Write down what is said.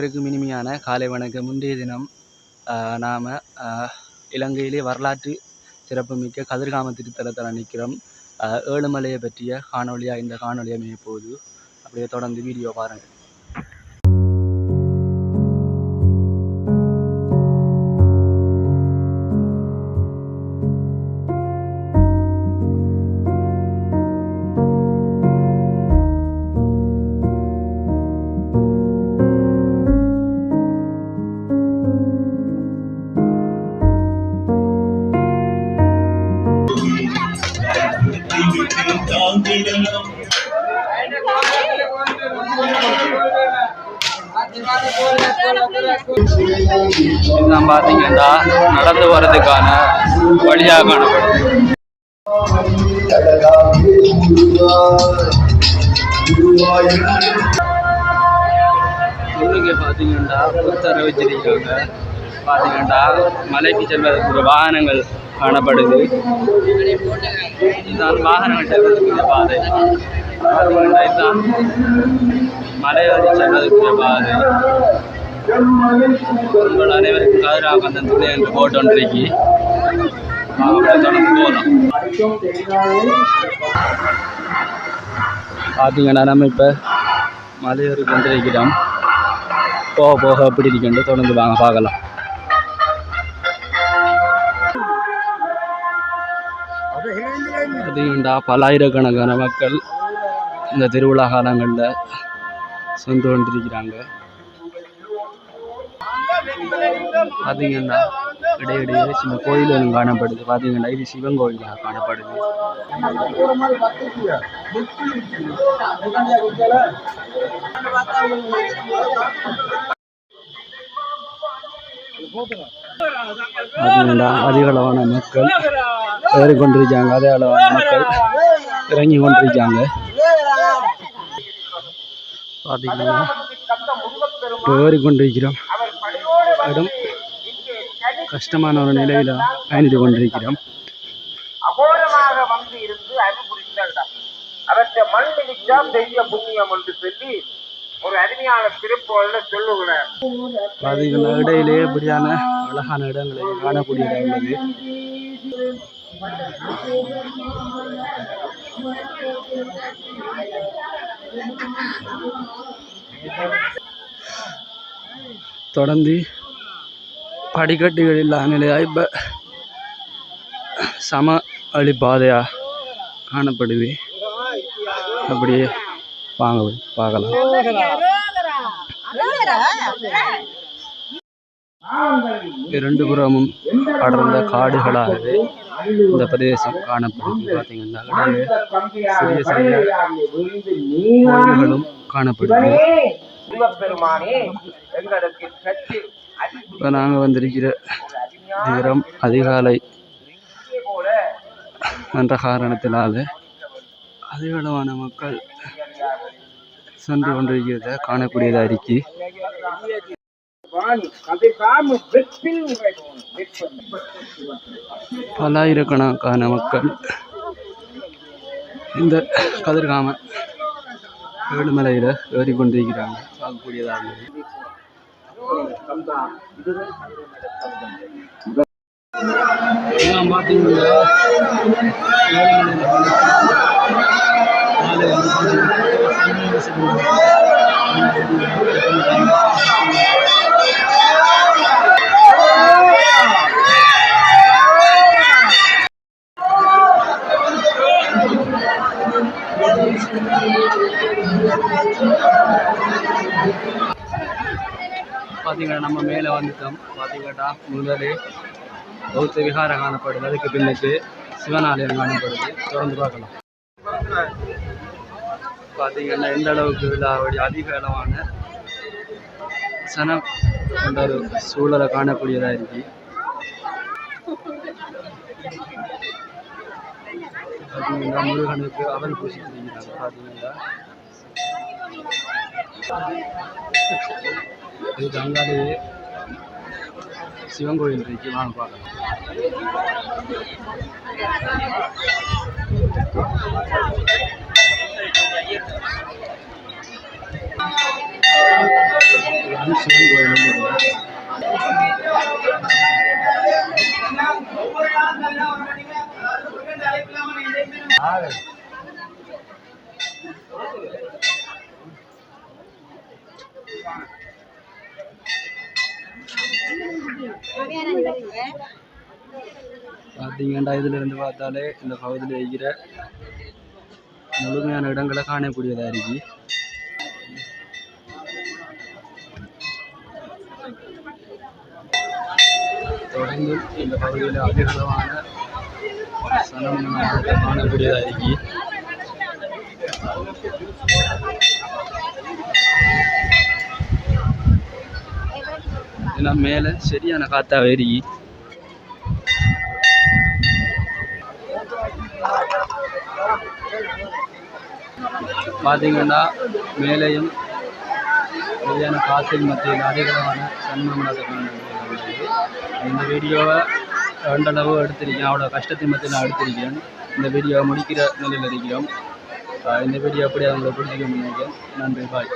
அனைவருக்கும் இனிமையான காலை வணக்கம். முந்தைய தினம் நாம் இலங்கையிலே வரலாற்று சிறப்புமிக்க கதிர்காம திருத்தலத்தில் நிற்கிறோம் ஏழுமலையை பற்றிய காணொலியாக இந்த காணொளி அமைய போகுது. அப்படியே தொடர்ந்து வீடியோ பாருங்கள். இதெல்லாம் பார்த்தீங்கன்னா நடந்து வர்றதுக்கான வழியாக காணப்படும். முன்னுக்கு பார்த்தீங்கன்னா புத்தரை வச்சிருக்காங்க பார்த்தீங்கன்னா மலைக்கு செல்வதற்கு வாகனங்கள் காணப்படுது. இதுதான் வாகனங்கள் செல்வதற்குரிய பாதை. இதுதான் மலை வழி செல்வதற்குரிய பாதை. உங்கள் அனைவருக்கும் கதிராக அந்த துணை என்று போட்டு ஒன்றைக்கு தொடர்ந்து போகலாம் பார்த்தீங்கன்னா நம்ம இப்போ மலையேறி கொண்டிருக்கிறோம் போக போக எப்படி இருக்குன்னு தொடர்ந்து வாங்க பார்க்கலாம். பார்த்தீங்கன்னா பல்லாயிரக்கணக்கான மக்கள் இந்த திருவிழா காலங்களில் சென்று கொண்டிருக்கிறாங்க. பார்த்தீங்கன்னா இடையிடையே சின்ன கோயில்களும் காணப்படுது. பார்த்தீங்கன்னா இது சிவன் கோயிலாக காணப்படுது. பார்த்தீங்கன்னா அதிக மக்கள் ஏறி கொண்டிருக்காங்க அதே அளவான மக்கள் இறங்கி கொண்டிருக்காங்க பார்த்தீங்கன்னா இப்போ ஏறி கொண்டிருக்கிறோம் இடம் கஷ்டமான ஒரு நிலையில் பயணித்து கொண்டிருக்கிறோம். அகோரமாக வந்து இருந்து புரிந்த இடம் மண் புண்ணியம் என்று சொல்லி ஒரு அருமையான திருப்போல்ல சொல்லுகிறார். பார்த்தீங்கன்னா இடையிலே இப்படியான அழகான இடங்களை காணக்கூடியதாக உள்ளது. தொடர்ந்து படிக்கட்டுகள் இல்லாத நிலையாக இப்போ சம வழி பாதையாக காணப்படுது. அப்படியே வாங்க பார்க்கலாம். இரண்டு புறமும் அடர்ந்த காடுகளாகவே இந்த பிரதேசம் காணப்படுது பார்த்தீங்கன்னா சிறிய சிறிய கோயில்களும் காணப்படுது இப்போ நாங்கள் வந்திருக்கிற நேரம் அதிகாலை என்ற காரணத்தினால அதிகளவான மக்கள் சென்று கொண்டிருக்கிறத காணக்கூடியதாக இருக்கு. பல்லாயிரக்கணக்கான மக்கள் இந்த கதிர்காம ஏழுமலையில் ஏறி கொண்டிருக்கிறாங்க பார்க்கக்கூடியதாக. இதெல்லாம் பார்த்தீங்கன்னா பார்த்தீங்கன்னா நம்ம மேலே வந்துட்டோம். பார்த்தீங்கன்னா முதலே பௌத்த விகாரம் காணப்படுது. அதுக்கு பின்னுக்கு சிவனாலயம் காணப்படுது. தொடர்ந்து பார்க்கலாம். பார்த்தீங்கன்னா எந்த அளவுக்கு விழாவுடைய அதிக அளவான சனம் என்ற ஒரு சூழலை காணக்கூடியதாக இருக்கு. பார்த்தீங்கன்னா முருகனுக்கு அவல் பூசி செய்கிறாங்க பார்த்தீங்கன்னா இது அங்காடியே சிவன் கோயில் இருக்கு வாங்க பார்க்கலாம் அது சிவன் கோயில் இருக்குது. பார்த்தீங்கன்னா இதுல இருந்து பார்த்தாலே இந்த பகுதியில் இருக்கிற முழுமையான இடங்களை காணக்கூடியதாக இருக்கு தொடர்ந்து இந்த பகுதியில் அதிகளவான சனங்களை காணக்கூடியதாக இருக்கு ஏன்னா மேலே சரியான காற்றாக இருக்கு பார்த்தீங்கன்னா மேலேயும் சரியான காற்றின் மத்தியில் அதிகமான சன்மானத்தை இந்த வீடியோவை ரெண்டளவு எடுத்திருக்கேன் அவ்வளோ கஷ்டத்தின் மத்தியில் நான் எடுத்திருக்கேன் இந்த வீடியோவை முடிக்கிற நிலையில் இருக்கிறோம். இந்த வீடியோ அப்படியே அவங்களை பிடிச்சிக்க முடியும் நன்றி பாய்.